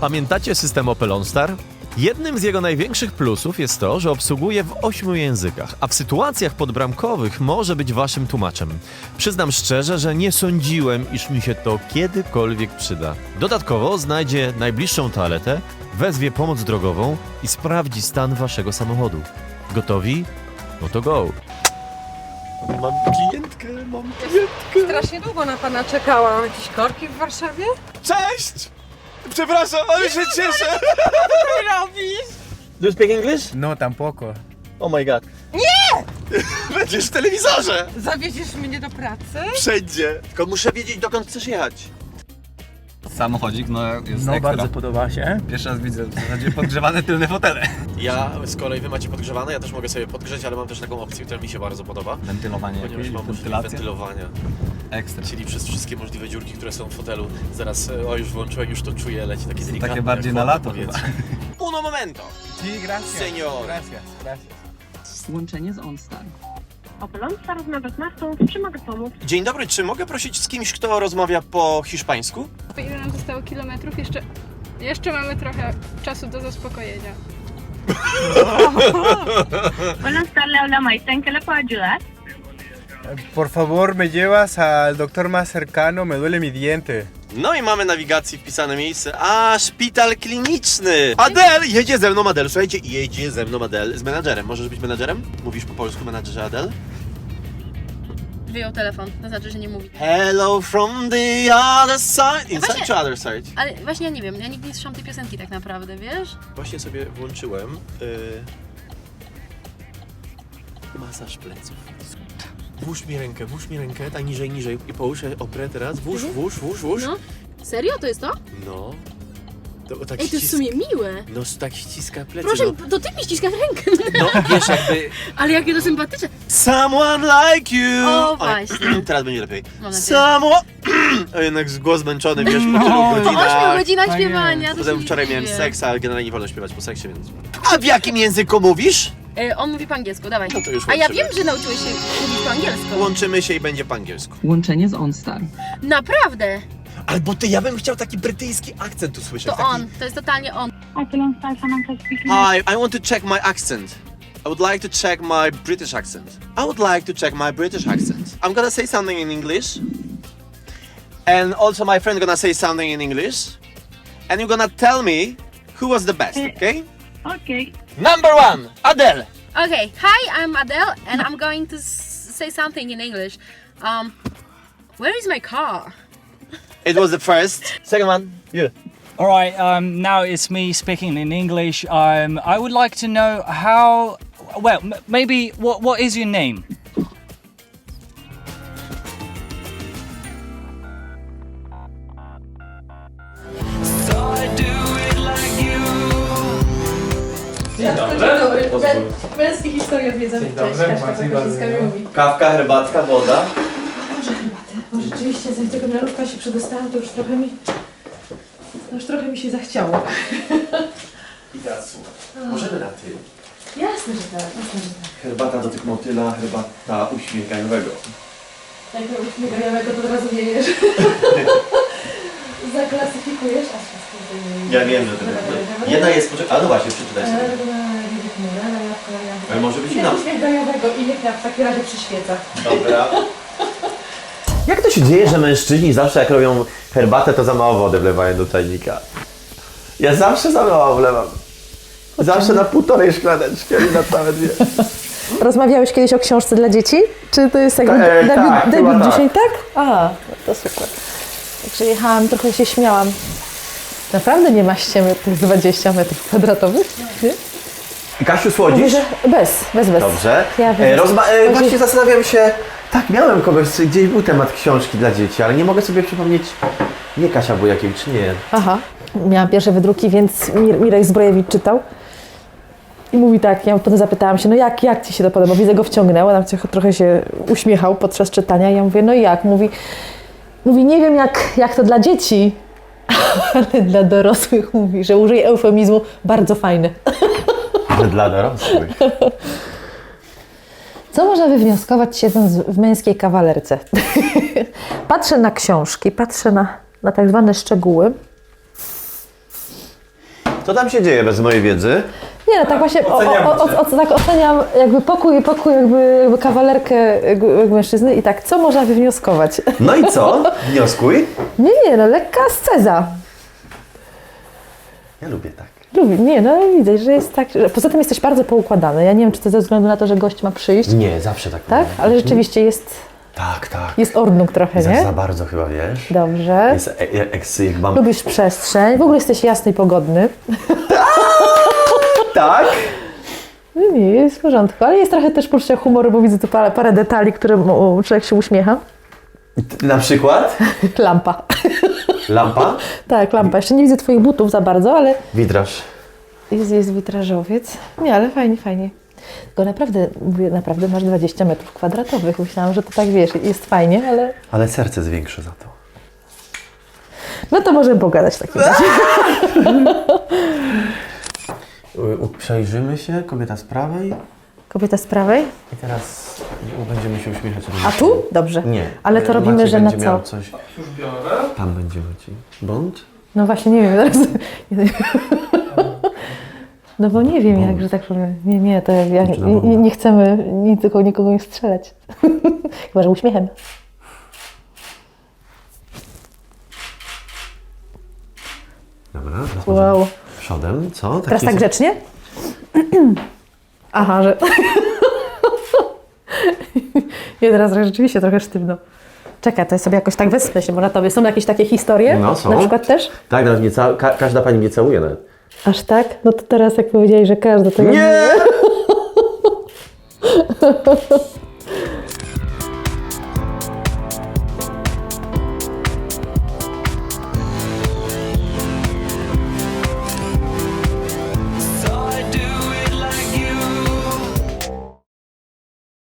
Pamiętacie system Opel OnStar? Jednym z jego największych plusów jest to, że obsługuje w ośmiu językach, a w sytuacjach podbramkowych może być waszym tłumaczem. Przyznam szczerze, że nie sądziłem, iż mi się to kiedykolwiek przyda. Dodatkowo znajdzie najbliższą toaletę, wezwie pomoc drogową i sprawdzi stan waszego samochodu. Gotowi? No to go! Mam klientkę, mam klientkę. Strasznie długo na pana czekałam. Jakieś korki w Warszawie? Cześć! Przepraszam, ale się cieszę! Co robisz? Do you speak English? No, tampoco. Oh my god. Nie! Będziesz w telewizorze! Zawieziesz mnie do pracy? Wszędzie! Tylko muszę wiedzieć, dokąd chcesz jechać. Samochodzik, no jest No, ekstra. bardzo podoba się. Pierwszy raz widzę w zasadzie podgrzewane tylne fotele. Ja z kolei wy macie podgrzewane, ja też mogę sobie podgrzeć, ale mam też taką opcję, która mi się bardzo podoba. Wentylowanie Ponieważ jakieś, mam możliwość wentylowania, Ekstra. czyli przez wszystkie możliwe dziurki, które są w fotelu. Zaraz, e, o już włączyłem, już to czuję, leci takie delikatne. Takie bardziej jak na woda lato powietrze. Uno momento! Sí, gracias. Señor. Gracias, gracias. Łączenie z OnStar. Opeląca rozmawia z Martą, czy mogę pomóc? Dzień dobry, czy mogę prosić z kimś, kto rozmawia po hiszpańsku? Ile nam zostało kilometrów? Jeszcze, jeszcze mamy trochę czasu do zaspokojenia. Buenas tardes, habla Maite, ¿en qué le puedo ayudar? Por favor, me llevas al doctor más cercano, me duele mi diente. No i mamy nawigacji wpisane miejsce. A, szpital kliniczny! Adel! Jedzie ze mną Adel. Słuchajcie, jedzie ze mną Adel z menadżerem. Możesz być menadżerem? Mówisz po polsku menadżerze Adel? Wyjął telefon, to znaczy, że nie mówi. Hello from the other side. Inside Właśnie- czy other side? Ale właśnie ja nie wiem, ja nigdy nie słyszałam tej piosenki tak naprawdę, wiesz? Właśnie sobie włączyłem. Yy... Masaż pleców. Włóż mi rękę, włóż mi rękę, tak niżej, niżej. I połóż, oprę teraz. Włóż, włóż, włóż, włóż. No. Serio? To jest to? No. To, tak Ej, to jest w ścisk- sumie miłe. No, tak ściska plecy. Proszę, no. to ty mi ściskasz rękę. no, wiesz, jakby... Ale jakie to sympatyczne. Someone like you! O, Oj, właśnie. Teraz będzie lepiej. Mam nadzieję. Someone... O, jednak głos zmęczony, wiesz, po tylu Po godzinach. 8 godzinach Tak śpiewania, to Potem się wczoraj nie miałem seks, ale generalnie nie wolno śpiewać po seksie, więc... A w jakim języku mówisz? E, on mówi po angielsku, dawaj. No to już A ja łączymy. wiem, że nauczyłeś się mówić po angielsku. Łączymy się i będzie po angielsku. Łączenie z OnStar. Naprawdę! Albo ty, ja bym chciał taki brytyjski akcent tu słyszeć. To taki... on, to jest totalnie on. Opeląca, Samantha speaking. Hi, I want to check my accent. I would like to check my British accent. I would like to check my British accent. I'm gonna say something in English. And also my friend gonna say something in English. And you're gonna tell me who was the best, Eh. okay? Okay. Number one, Adele. Okay, hi, I'm Adele, and I'm going to s- say something in English. Um, where is my car? It was the first. Second one, you. All right, um, now it's me speaking in English. Um, I would like to know how. Well, m- maybe what what is your name? Dzień dobry. Męskie historie odwiedzam. Dzień dobry, Maciej mówi. Kawka, herbatka, woda. Bo rzeczywiście zanim tego miarówka się przedostałam, to już trochę mi... to już trochę mi się zachciało. I teraz słuchaj. Możemy na ty. Jasne, że tak, jasne, że tak. Herbata do tych motyla, herbata uśmiechającego. Robisz migajowego, to od razu nie wiesz. Zaklasyfikujesz, a się Ja wiem, że to Jedna jest, poczekaj, a no właśnie, przeczytaj sobie. Ale może być inna. Uśmiech gajowego i niech w takim razie przyświeca. Dobra. Jak to się dzieje, że mężczyźni zawsze jak robią herbatę, to za mało wody wlewają do czajnika? Ja zawsze za mało wlewam. Zawsze na półtorej szklaneczki, a nie na całe dwie. Rozmawiałeś kiedyś o książce dla dzieci? Czy to jest jakby Ta- e, debiut, tak, debiut tak. dzisiaj, tak? A, to super. Także jechałam, trochę się śmiałam. Naprawdę nie ma ściemy tych 20 metrów kwadratowych? Nie? Kasiu, Mówię, słodzisz? że bez, bez, bez. Dobrze. Ja E, e, Chodzi- właśnie zastanawiam się, tak, miałem kogoś, gdzieś był temat książki dla dzieci, ale nie mogę sobie przypomnieć, nie Kasia Bujakiewicz, nie. Aha. Miałam pierwsze wydruki, więc Mir Mirek Zbrojewicz czytał. I mówi tak, ja potem zapytałam się, no jak, jak Ci się to podoba? Widzę go wciągnęło, tam trochę- się uśmiechał podczas czytania. Ja mówię, no i jak? Mówi, mówi nie wiem jak, jak to dla dzieci, ale dla dorosłych mówi, że użyje eufemizmu bardzo fajny. Ale dla dorosłych. Co można wywnioskować siedząc w męskiej kawalerce? patrzę na książki, patrzę na, na tak zwane szczegóły Co tam się dzieje bez mojej wiedzy? Nie, no tak właśnie o, Oceniam o, o, o, tak oceniam jakby pokój, pokój jakby, jakby kawalerkę jakby, mężczyzny i tak, co można wywnioskować? No i co? Wnioskuj. Nie, nie, no lekka sceza. Ja lubię tak. Lubię, nie, no widzę, że jest tak, że poza tym jesteś bardzo poukładany. Ja nie wiem, czy to ze względu na to, że gość ma przyjść, Nie, zawsze tak tak? Ale rzeczywiście jest, Tak, tak. jest ordnuk trochę, Za, nie? za bardzo chyba, wiesz? Dobrze. Jest, e, e, eks- jak mam... Lubisz przestrzeń, w ogóle jesteś jasny i pogodny. Tak? No nie, jest w porządku, ale jest trochę też poczucia humoru, bo widzę tu parę, parę detali, które człowiek się uśmiecha. Na przykład? Lampa. Lampa? Tak, lampa. Jeszcze nie widzę Twoich butów za bardzo, ale Witraż. jest, jest witrażowiec. Nie, ale fajnie, fajnie. Tylko naprawdę, mówię, naprawdę masz 20 metrów kwadratowych. Myślałam, że to tak wiesz, jest fajnie, ale Ale serce jest większe za to. no to możemy pogadać w takim razie. Przejrzymy się, kobieta z prawej Kobieta z prawej. i teraz będziemy się uśmiechać. A tu? Dobrze. Nie. Ale to robimy, Maciej że na będzie miał co? Coś... Tam będzie Maciej. Bądź? No właśnie, nie wiem, zaraz. No bo nie wiem, jak, że tak powiem. Nie, nie, to na nie, nie, nie chcemy nic, tylko nikogo nie strzelać. Chyba, że uśmiechem. Dobra, teraz może Wow. przodem. Co? Teraz tak grzecznie? Aha, że... Nie, teraz rzeczywiście trochę sztywno. Czekaj, to ja sobie jakoś tak wespnę się, bo na tobie są jakieś takie historie? No, są. Na przykład też? Tak, nawet nie ca... Ka- każda pani mnie całuje nawet. Aż tak? No to teraz jak powiedziałeś, że każdy to Nie!